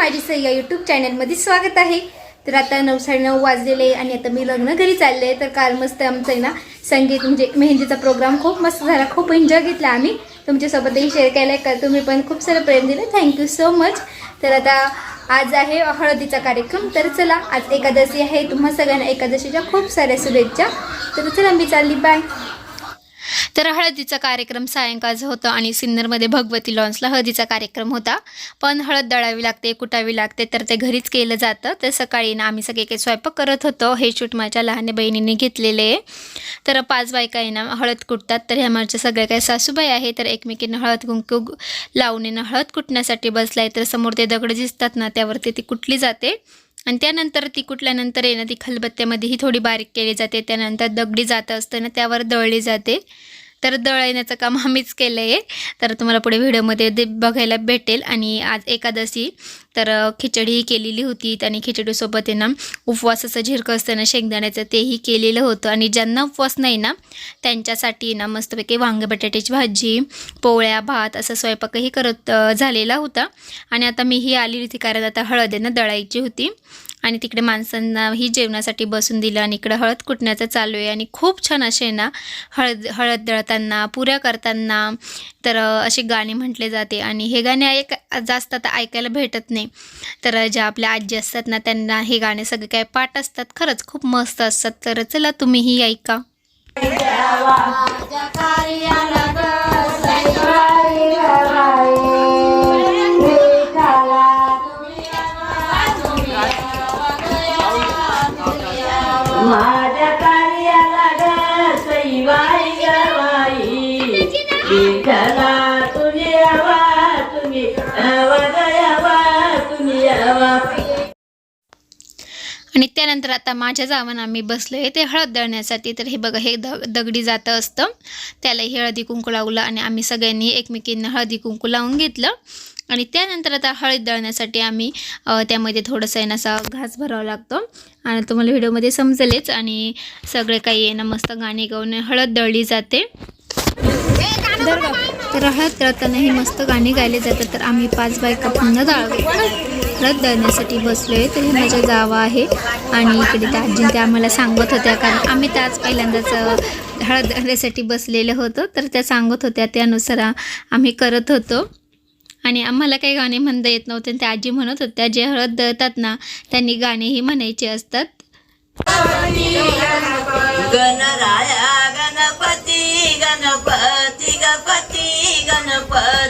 माझी सई या यूट्यूब चॅनलमध्ये स्वागत आहे. तर आता नऊ साडेनऊ वाजलेले आहे आणि आता मी लग्न घरी चालले तर काल मस्त आमचं आहे ना संगीत म्हणजे मेहंदीचा प्रोग्राम खूप मस्त झाला. खूप एन्जॉय घेतला आम्ही. तुमच्यासोबतही शेअर केला आहे का तुम्ही पण खूप सारं प्रेम दिलं थँक्यू सो मच तर आता आज आहे हळदीचा कार्यक्रम. तर चला आज एकादशी आहे. तुम्हा सगळ्यांना एकादशीच्या खूप साऱ्या शुभेच्छा. तर चला मी चालली. बाय तर हळदीचा कार्यक्रम सायंकाळचा होतं आणि सिन्नरमध्ये भगवती लॉन्सला हळदीचा कार्यक्रम होता. पण हळद दळावी लागते कुटावी लागते तर ते घरीच केलं जातं. तर सकाळी ना आम्ही सगळे काही स्वयंपाक करत होतो. हे शूट माझ्या लहान बहिणीने घेतलेले आहे. तर पाच बायका आहे ना हळद कुटतात. तर ह्या माझ्या सगळ्या काही सासूबाई आहे. तर एकमेकींना हळद कुंकू लावून ना हळद कुटण्यासाठी बसलाय. तर समोर ते दगड दिसतात ना त्यावरती ती कुटली जाते. आणि त्यानंतर ती कुठल्यानंतर आहे ना ती खलबत्त्यामध्येही थोडी बारीक केली जाते. त्यानंतर दगडी जात असतं ना त्यावर दळली जाते. तर दळण्याचं काम आम्हीच केलं आहे तर तुम्हाला पुढे व्हिडिओमध्ये ते बघायला भेटेल. आणि आज एकादशी तर खिचडी खिचडीही केलेली होती. त्याने खिचडीसोबत आहे ना उपवासाचं झिरकं असतं ना शेंगदाण्याचं तेही केलेलं होतं. आणि ज्यांना उपवास नाही ना त्यांच्यासाठी ना मस्तपैकी वांगे बटाट्याची भाजी पोळ्या भात असा स्वयंपाकही करत झालेला होता. आणि आता मीही आलेली होती कारण आता हळद आहे ना दळायची होती. आणि तिकडे माणसांनाही जेवणासाठी बसून दिलं आणि इकडं हळद कुटण्याचं चालू आहे. आणि खूप छान असे ना हळद हळद दळताना पुऱ्या करताना तर असे गाणे म्हटले जाते. आणि हे गाणे ऐक जास्त आता ऐकायला भेटत नाही. तर ज्या आपल्या आजी असतात ना त्यांना हे गाणे सगळे काय पाठ असतात. खरंच खूप मस्त असतात. तर चला तुम्हीही ऐका. माझ्या आणि त्यानंतर आता माझ्या जावं आम्ही बसलो आहे ते हळद दळण्यासाठी. तर हे बघा हे दग दगडी जातं असतं. त्याला हे हळदी कुंकू लावलं आणि आम्ही सगळ्यांनी एकमेकींना हळदी कुंकू लावून घेतलं. आणि त्यानंतर आता हळद दळण्यासाठी आम्ही त्यामध्ये थोडंसं आहे ना असा घास भरावा लागतो. आणि तुम्हाला व्हिडिओमध्ये समजेलच. आणि सगळे काही आहे ना मस्त गाणी गाऊन हळद दळली जाते. तर हळद दळतानाही मस्त गाणी गायले जातात. तर आम्ही पाच बायका पुन्हा दळावे. हळद दळण्यासाठी आहे तर हे माझ्या जावा आहे. आणि इकडे त्या आजी त्या आम्हाला सांगत होत्या कारण आम्ही त्याच पहिल्यांदाच हळद दळण्यासाठी बसलेलं होतो तर त्या सांगत होत्या त्यानुसार आम्ही करत होतो. आणि आम्हाला काही गाणे म्हणता येत नव्हते आणि त्या आजी म्हणत होत्या जे हळद दळतात ना त्यांनी गाणेही म्हणायचे असतात. गणराया गणपती गणपती गणपती गणपती.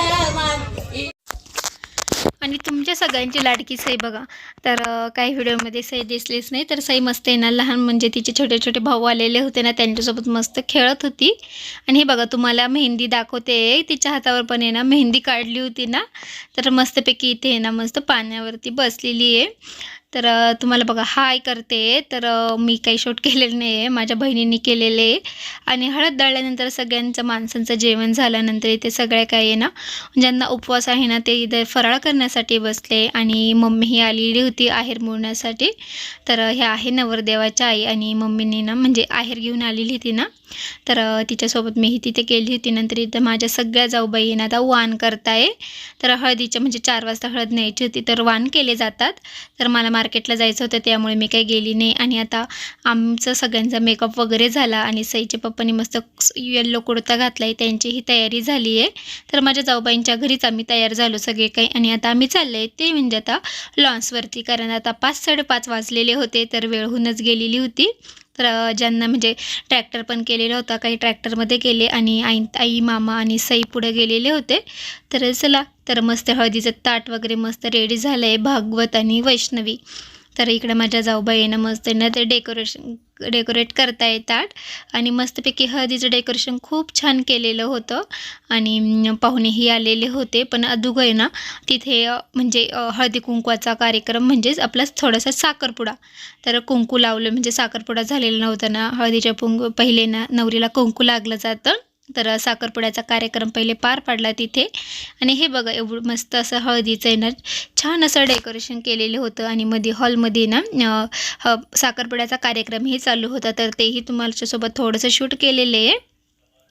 तुमच्या सगळ्यांची लाडकी सई बघा. तर काही व्हिडिओमध्ये सई दिसलीच नाही तर सई मस्त आहे ना लहान म्हणजे तिचे छोटे छोटे भाऊ आलेले होते ना त्यांच्यासोबत मस्त खेळत होती. आणि हे बघा तुम्हाला मेहंदी दाखवते तिच्या हातावर पण आहे ना मेहंदी काढली होती ना. तर मस्तपैकी इथे आहे ना मस्त पाण्यावरती बसलेली आहे. तर तुम्हाला बघा हाय करते. तर मी काही शूट केलेलं नाही आहे. माझ्या बहिणींनी केलेले आहे. आणि हळद दळल्यानंतर सगळ्यांचं माणसांचं जेवण झाल्यानंतर इथे सगळ्या काही आहे ना ज्यांना उपवास आहे ना ते इथे फराळ करण्यासाठी बसले. आणि मम्मी ही आलेली होती आहेर मोडण्यासाठी तर हे आहे नवरदेवाच्या आई. आणि मम्मीने ना म्हणजे आहेर घेऊन आलेली होती ना तर तिच्यासोबत तिच्यासोबत मीही तिथे गेली होती. नंतर इथं माझ्या सगळ्या जाऊबाईंना आता वाण करताय. तर हळदीच्या म्हणजे चार वाजता हळद न्यायची होती. तर वाण केले जातात. तर मला मार्केटला जायचं होतं. त्यामुळे मी काही गेली नाही. आणि आता आमचं सगळ्यांचा मेकअप वगैरे झाला. आणि सईच्या पप्पांनी मस्त येल्लो कुर्ता घातला आहे त्यांचीही तयारी झाली आहे तर माझ्या जाऊबाईंच्या घरीच आम्ही तयार झालो सगळे काही. आणि आता आम्ही चाललं आहे ते म्हणजे आता लॉन्सवरती. कारण आता पाच साडेपाच वाजलेले होते. तर वेळ होऊनच गेलेली होती. तर ज्यांना म्हणजे ट्रॅक्टर पण केलेला होता काही ट्रॅक्टरमध्ये गेले आणि आई आई मामा आणि सई पुढे गेलेले होते. तर चला तर मस्त हळदीचं ताट वगैरे मस्त रेडी झालं आहे भागवत आणि वैष्णवी. तर इकडं इकडे माझ्या जाऊबाईनं मस्त ना ते डेकोरेशन डेकोरेट करता येतात. आणि मस्तपैकी हळदीचं डेकोरेशन खूप छान केलेलं होतं. आणि पाहुणेही आलेले होते. पण अदुगं आहे ना तिथे म्हणजे हळदी कुंकवाचा कार्यक्रम म्हणजेच आपला थोडासा साखरपुडा. तर कुंकू लावलं म्हणजे साखरपुडा झालेला नव्हता ना हळदीच्या पुंग पहिले ना नवरीला कुंकू लागलं जातं. तर साखरपुड्याचा कार्यक्रम पहिले पार पाडला तिथे. आणि हे बघा एवढं मस्त असं हळदीचं आहे ना छान असं डेकोरेशन केलेलं होतं. आणि मध्ये हॉलमध्ये ना ह साखरपुड्याचा कार्यक्रमही चालू होता. तर तेही तुम्हाच्यासोबत थोडंसं शूट केलेलं आहे.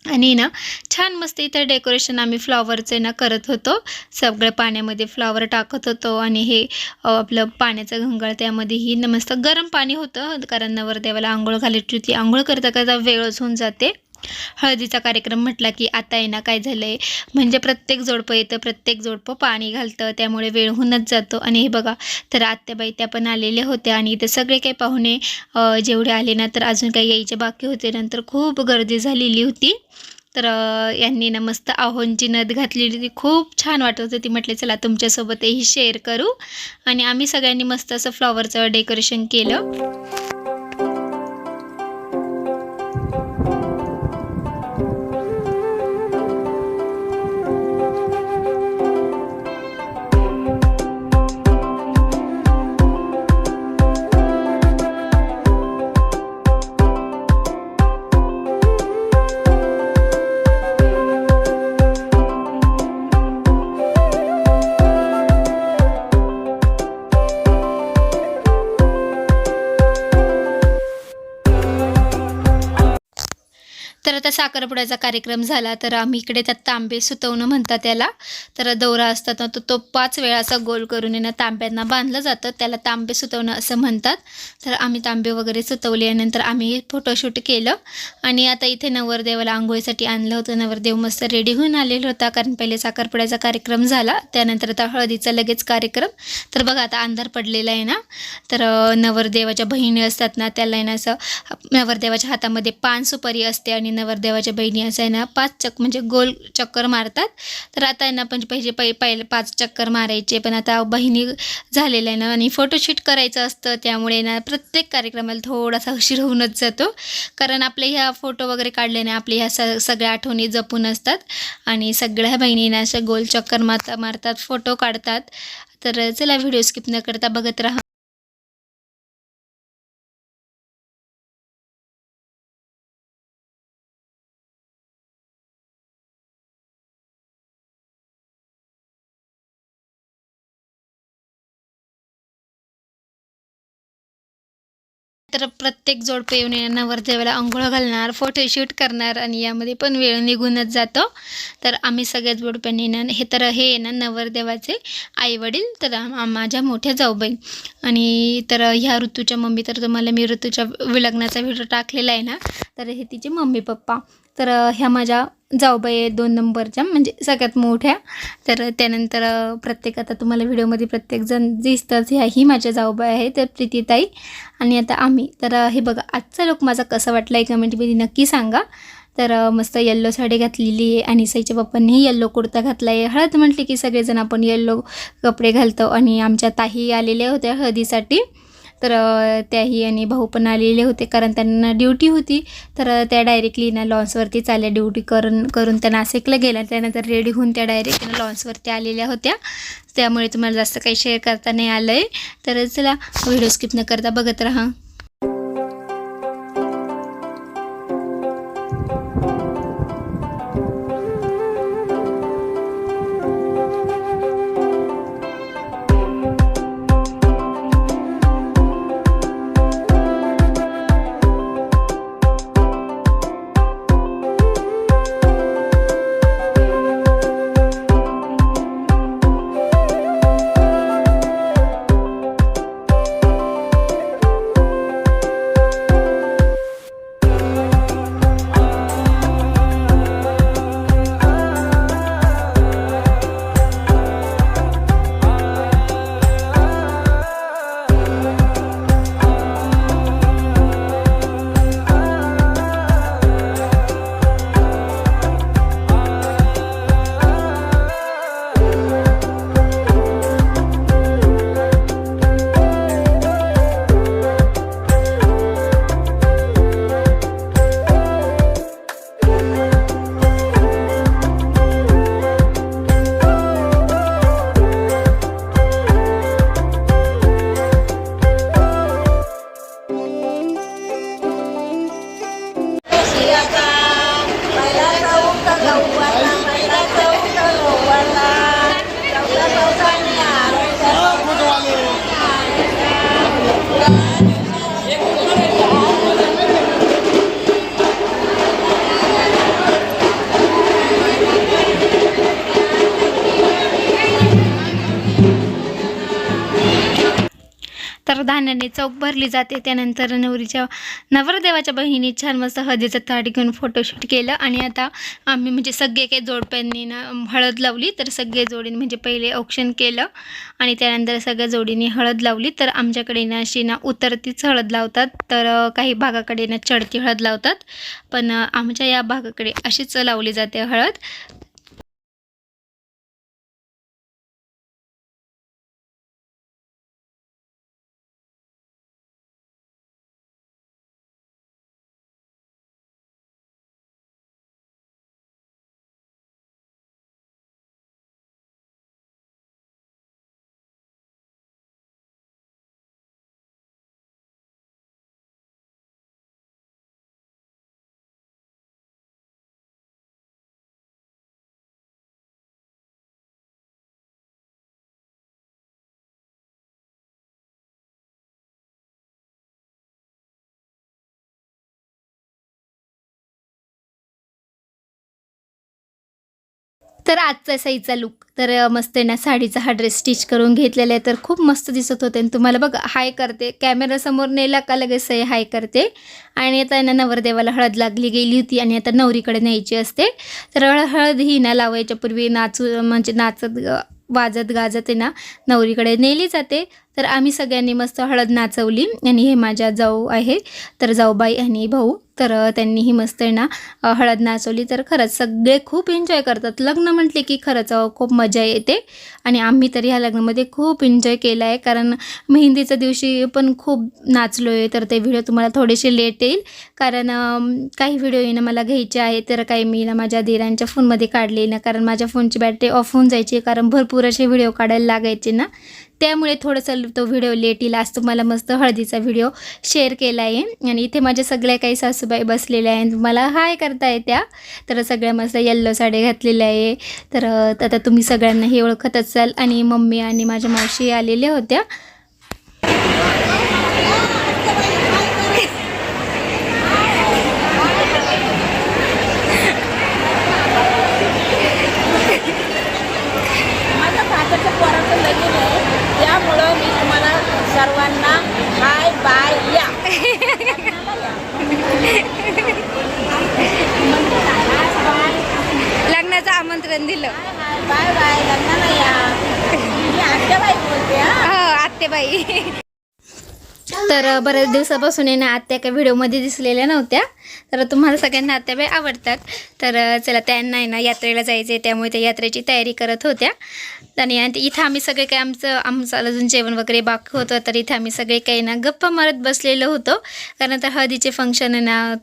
आणि ना छान मस्त इथं डेकोरेशन आम्ही फ्लॉवरचं ना करत होतो. सगळं पाण्यामध्ये फ्लॉवर टाकत होतो. आणि हे आपलं पाण्याचं घंगाळ त्यामध्येही न मस्त गरम पाणी होतं. कारण नवरदेवाला आंघोळ घालायची होती. आंघोळ करता करता वेळच होऊन जाते. हळदीचा कार्यक्रम म्हटला की आता आहे ना काय झालं आहे म्हणजे प्रत्येक जोडपं येतं प्रत्येक जोडपं पाणी घालतं त्यामुळे वेळ होऊनच जातो. आणि हे बघा तर आत्याबाई त्या पण आलेल्या होत्या आणि इथे सगळे काही पाहुणे जेवढे आले ना तर अजून काही यायचे बाकी होते. नंतर खूप गर्दी झालेली होती. तर यांनी ना मस्त आहोंची नद घातलेली ती खूप छान वाटत होती. म्हटले चला तुमच्यासोबतही शेअर करू. आणि आम्ही सगळ्यांनी मस्त असं फ्लॉवरचं डेकोरेशन केलं. तर आता साखरपुड्याचा कार्यक्रम झाला तर आम्ही इकडे त्यात तांबे सुतवणं म्हणतात त्याला तर दौरा असतात ना तो तो पाच वेळा असा गोल करून येणं तांब्यांना बांधलं जातं त्याला तांबे सुतवणं असं म्हणतात. तर आम्ही तांबे वगैरे सुतवले नंतर आम्ही फोटोशूट केलं. आणि आता इथे नवरदेवाला आंघोळीसाठी आणलं होतं नवरदेव मस्त रेडी होऊन आलेला होता कारण पहिले साखरपुड्याचा कार्यक्रम झाला त्यानंतर आता हळदीचा लगेच कार्यक्रम. तर बघा आता अंधार पडलेला आहे ना तर नवरदेवाच्या बहिणी असतात ना त्याला आहे ना असं नवरदेवाच्या हातामध्ये पान सुपारी असते आणि नवरदेवाच्या बहिणी असं आहे ना पाच चक म्हणजे गोल चक्कर मारतात. तर आता आहे ना पण पहिले पै पहिले पाच चक्कर मारायचे. पण आता बहिणी झालेल्या आहे ना आणि फोटोशूट करायचं असतं. त्यामुळे ना प्रत्येक कार्यक्रमाला थोडासा उशीर होऊनच जातो. कारण आपले ह्या फोटो वगैरे काढल्याने आपल्या ह्या स सगळ्या आठवणी जपून असतात. आणि सगळ्या बहिणींना असं गोल चक्कर मारता मारतात फोटो काढतात. तर चला व्हिडिओ स्किप न करता बघत राहा. तर प्रत्येक जोडपे येऊन या नवरदेवाला आंघोळ घालणार फोटोशूट करणार आणि यामध्ये पण वेळ निघूनच जातो. तर आम्ही सगळ्याच जोडप्यांनी येणार हे तर हे येणार ना नवरदेवाचे आईवडील तर माझ्या मोठ्या जाऊबाई. आणि तर ह्या ऋतूच्या मम्मी तर तुम्हाला मी ऋतूच्या विलग्नाचा व्हिडिओ टाकलेला आहे ना तर हे तिचे मम्मी पप्पा तर ह्या माझ्या जाऊबाई आहेत दोन नंबरच्या म्हणजे सगळ्यात मोठ्या. तर त्यानंतर प्रत्येक आता तुम्हाला व्हिडिओमध्ये प्रत्येकजण दिसतंच ह्या ही माझ्या जाऊबाई आहे तर प्रीतीताई आणि आता आम्ही. तर हे बघा आजचा लोक माझा कसा वाटला आहे कमेंटमध्ये नक्की सांगा. तर मस्त येल्लो साडी घातलेली आहे आणि साईच्या पप्पांनीही येल्लो कुर्ता घातला आहे. हळद म्हटली की सगळेजण आपण येल्लो कपडे घालतो आणि आमच्या ताई आलेल्या होत्या हळदीसाठी. तर त्याही आणि भाऊ पण आलेले होते कारण त्यांना ड्युटी होती. तर त्या डायरेक्टली ना लॉन्सवरती चालल्या ड्युटी करून करून त्या नाशिकला गेल्या. त्यानंतर रेडी होऊन त्या डायरेक्ट लॉन्सवरती आलेल्या होत्या. त्यामुळे तुम्हाला जास्त काही शेअर करता नाही आलं आहे तर चला व्हिडिओ स्किप न करता बघत राहा. चौक भरली जाते. त्यानंतर नवरीच्या नवरदेवाच्या बहिणी छान मस्त हळदीचं ताट घेऊन फोटोशूट केलं. आणि आता आम्ही म्हणजे सगळे काही जोडप्यांनी ना हळद लावली तर सगळे जोडीने म्हणजे पहिले औक्षण केलं. आणि त्यानंतर सगळ्या जोडीने हळद लावली. तर आमच्याकडे ना अशी ना उतरतीच हळद लावतात. तर काही भागाकडे ना चढती हळद लावतात. पण आमच्या या भागाकडे अशीच लावली जाते हळद. तर आजचा सईचा लुक तर मस्त आहे ना साडीचा हा ड्रेस स्टिच करून घेतलेला आहे. तर खूप मस्त दिसत होते. आणि तुम्हाला बघ हाय करते. कॅमेरासमोर नेला का लगेच सई हाय करते. आणि आता आहे ना नवरदेवाला हळद लागली गेली होती आणि आता नवरीकडे न्यायची असते. तर हळ- हळद ही ना लावायच्या पूर्वी नाचू म्हणजे नाचत वाजत गाजत आहे ना नवरीकडे नेली जाते. तर आम्ही सगळ्यांनी मस्त हळद नाचवली आणि हे माझ्या जाऊ आहे. तर जाऊबाई आणि भाऊ तर त्यांनी ही मस्त आहे ना हळद नाचवली. तर खरंच सगळे खूप एन्जॉय करतात. लग्न म्हटले की खरंच खूप मजा येते. आणि आम्ही तर ह्या लग्नामध्ये खूप एन्जॉय केला आहे. कारण मेहंदीच्या दिवशी पण खूप नाचलो आहे तर ते व्हिडिओ तुम्हाला थोडेसे लेट येईल. कारण काही व्हिडिओ येणं मला घ्यायचे आहे तर काही मी ना माझ्या धीरांच्या फोनमध्ये काढले ना. कारण माझ्या फोनची बॅटरी ऑफ होऊन जायची कारण भरपूर असे व्हिडिओ काढायला लागायचे ना. त्यामुळे थोडंसं तो व्हिडिओ लेट येईल. आज तुम्हाला मस्त हळदीचा व्हिडिओ शेअर केला आहे आणि इथे माझ्या सगळ्या काही सासूबाई बसलेल्या आहेत. मला हाय करताय त्या तर सगळ्या मस्त येल्लो साडी घातलेल्या आहे. तर आता तुम्ही सगळ्यांना हे ओळखत असाल. आणि मम्मी आणि माझ्या मावशी आलेल्या होत्या माझ्या भाच्याच्या पोराचं लगीन आहे त्यामुळं मी तुम्हाला हाय बाय या लग्नाचं आमंत्रण दिलं. बाय बाय लग्नाला या. आत्याबाई बोलते हा. हो आत्तेबाई तर बऱ्याच दिवसापासून आहे ना आत्या काही व्हिडिओमध्ये दिसलेल्या नव्हत्या. तर तुम्हाला सगळ्यांना आत्याबाई आवडतात. तर चला त्यांना आहे ना यात्रेला जायचं आहे त्यामुळे त्या यात्रेची तयारी करत होत्या. आणि इथं आम्ही सगळे काही आमचं आमचं अजून जेवण वगैरे बाकी होतं. तर इथं आम्ही सगळे काही ना गप्पा मारत बसलेलो होतो. कारण तर हळदीचे फंक्शन आहे ना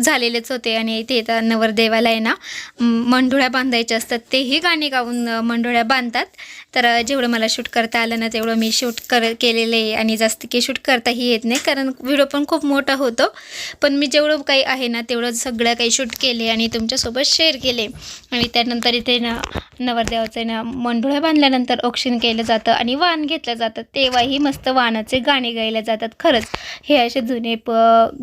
झालेलेच होते. आणि इथे तर नवरदेवाला आहे ना मंडोळ्या बांधायच्या असतात. तेही गाणी गाऊन मंडोळ्या बांधतात. तर जेवढं मला शूट करता आलं ना तेवढं मी शूट कर केलेलं आहे आणि जास्त काही शूट करताही येत नाही. कारण व्हिडिओ पण खूप मोठा होतो. पण मी जेवढं काही आहे ना तेवढं सगळं काही शूट केले आणि तुमच्यासोबत शेअर केले. आणि त्यानंतर इथे ना नवरदेवाचं आहे ना मंडोळ्या बांधल्यानंतर औक्षण केलं जातं आणि वाण घेतलं जातं. तेव्हाही मस्त वाणाचे गाणे गायले जातात. खरंच हे असे जुने प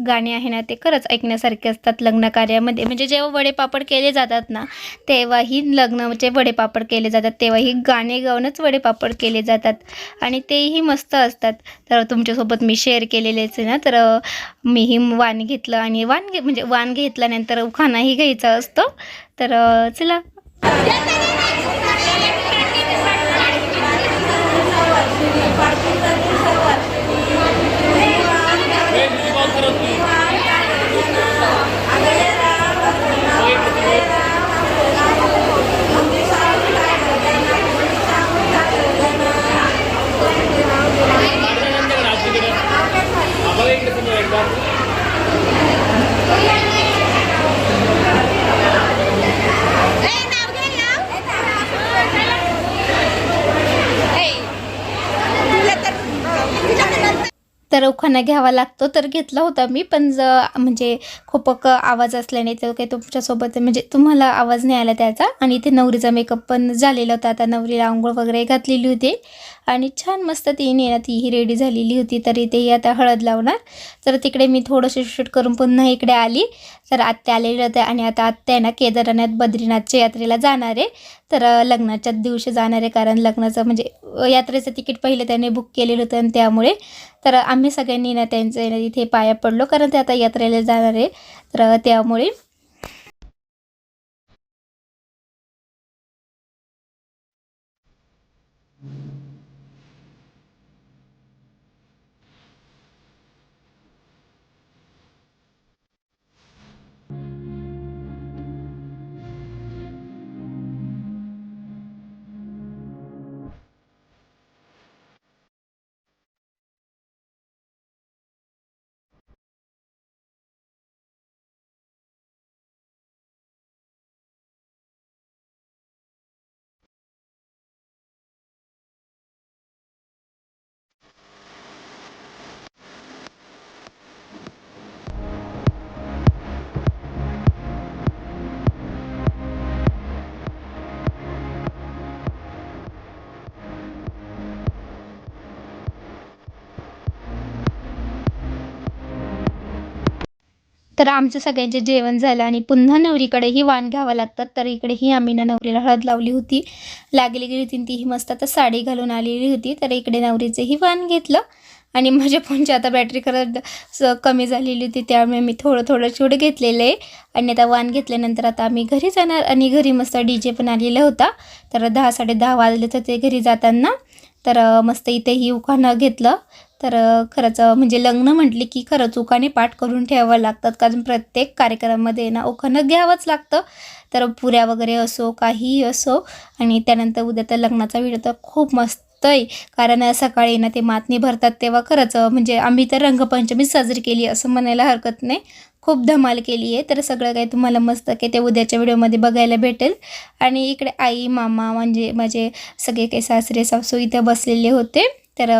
गाणे आहे ना ते खरंच ऐकण्यासारखे असतात लग्न कार्यामध्ये. म्हणजे जेव्हा वडेपापड केले जातात ना तेव्हाही लग्नाचे म्हणजे वडेपापड केले जातात. तेव्हाही गाणे लावूनच वडेपापड केले जातात. आणि तेही मस्त असतात. तर तुमच्यासोबत मी शेअर केलेलेच आहे ना तर मीही वाण घेतलं आणि वाण घे म्हणजे वाण घेतल्यानंतर उखाणाही घ्यायचा असतो. तर चला. तर उखाणा घ्यावा लागतो तर घेतला होता मी पण ज म्हणजे खूप आवाज असल्याने तो काही तुमच्यासोबत म्हणजे तुम्हाला आवाज नाही आला त्याचा. आणि इथे नवरीचा मेकअप पण झालेला होता. आता नवरीला आंघोळ वगैरे घातलेली होती. आणि छान मस्त ती ना तीही रेडी झालेली होती तर इथेही आता हळद लावणार. तर तिकडे मी थोडंसं शूट करून पुन्हा इकडे आली. तर आत्या आलेले होते आणि आता आत्या आहे ना केदारनाथ बद्रीनाथच्या यात्रेला जाणार आहे. तर लग्नाच्याच दिवशी जाणार आहे कारण लग्नाचं म्हणजे यात्रेचं तिकीट पहिले त्याने बुक केलेलं होतं आणि त्यामुळे. तर आम्ही सगळ्यांनी ना त्यांचं ना इथे पाया पडलो कारण ते आता यात्रेला जाणार आहे. तर त्यामुळे तर आमचं सगळ्यांचे जेवण झालं आणि पुन्हा नवरीकडेही वाण घ्यावं लागतात. तर इकडेही आम्ही ना नवरीला हळद लावली होती. लागली गेली होती तीही मस्त आता साडी घालून आलेली होती. तर इकडे नवरीचंही वाण घेतलं आणि माझ्या फोनची आता बॅटरी खरं स- कमी झालेली होती त्यामुळे मी थोडं थोडं छोडं घेतलेलं आहे. आणि आता वाण घेतल्यानंतर आता आम्ही घरी जाणार आणि घरी मस्त डी जे पण आलेला होता. तर दहा साडे दहा वाजले तर ते घरी जाताना तर मस्त इथेही उखाणं घेतलं. तर खरंच म्हणजे लग्न म्हटले की खरंच उखाणे पाठ करून ठेवावं लागतात. कारण प्रत्येक कार्यक्रमामध्ये ना उखाणं घ्यावंच लागतं. तर पुऱ्या वगैरे असो काहीही असो आणि त्यानंतर उद्या तर लग्नाचा व्हिडिओ तर खूप मस्त आहे. कारण सकाळी ना ते मातनी भरतात तेव्हा खरंच म्हणजे आम्ही तर रंगपंचमी साजरी केली असं म्हणायला हरकत नाही. खूप धमाल केली आहे. तर सगळं काही तुम्हाला मस्त की ते उद्याच्या व्हिडिओमध्ये बघायला भेटेल. आणि इकडे आई मामा म्हणजे माझे सगळे काही सासरे सासू इथे बसलेले होते. तर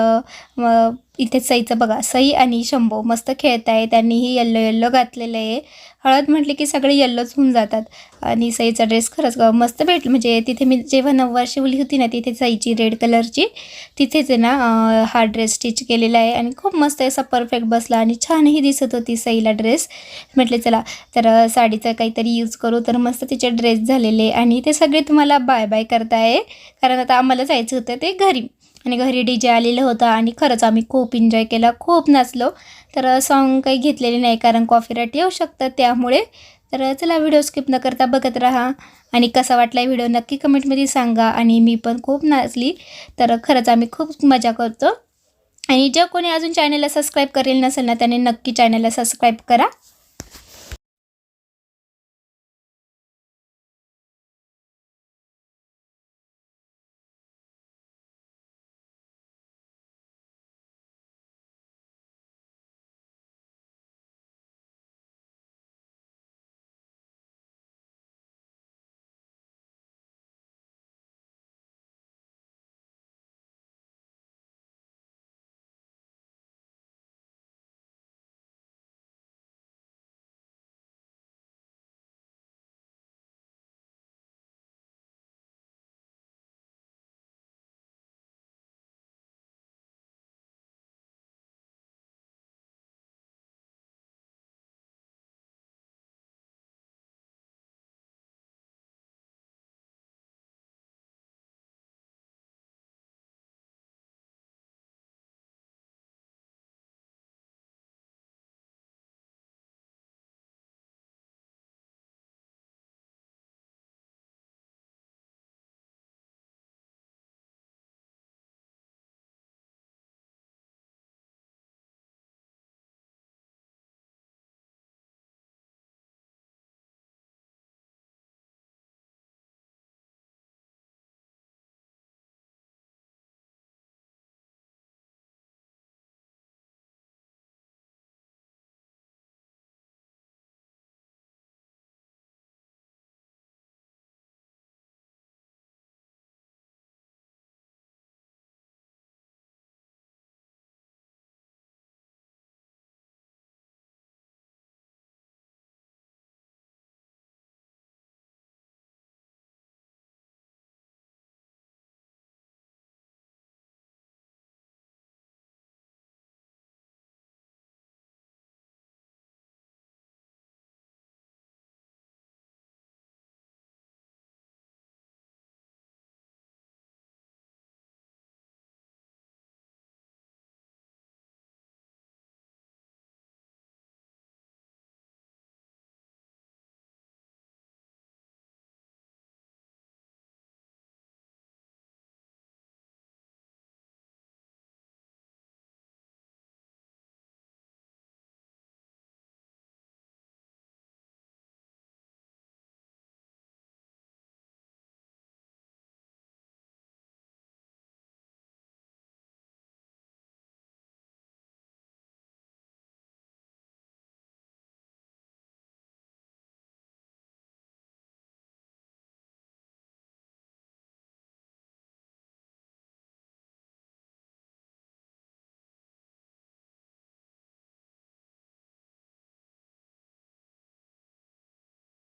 मग इथे सईचं बघा सई आणि शंभो मस्त खेळत आहे. त्यांनीही येल्लो येल्लो घातलेलं आहे. हळद म्हटली की सगळे येल्लोच होऊन जातात. आणि सईचा ड्रेस खरंच मस्त भेटलं म्हणजे तिथे मी जेव्हा नऊवार शिवली होती ना तिथे सईची रेड कलरची तिथेच आहे ना हा ड्रेस स्टिच केलेला आहे. आणि खूप मस्त असा परफेक्ट बसला आणि छानही दिसत होती सईला ड्रेस म्हटले चला तर साडीचं साडीचा काहीतरी यूज करू. तर मस्त तिचे ड्रेस झालेले. आणि ते सगळे तुम्हाला बाय बाय करताय. कारण आता आम्हाला जायचं होतं ते घरी. आणि घरी डी जे आलेलं होतं आणि खरंच आम्ही खूप एन्जॉय केला खूप नाचलो. तर सॉन्ग काही घेतलेले नाही कारण कॉपीराईट येऊ शकतं त्यामुळे. तर चला व्हिडिओ स्किप न करता बघत राहा. आणि कसा वाटला व्हिडिओ नक्की कमेंटमध्ये सांगा. आणि मी पण खूप नाचली. तर खरंच आम्ही खूप मजा करतो. आणि जर कोणी अजून चॅनलला सबस्क्राईब करेल नसेल ना त्याने नक्की चॅनलला सबस्क्राईब करा.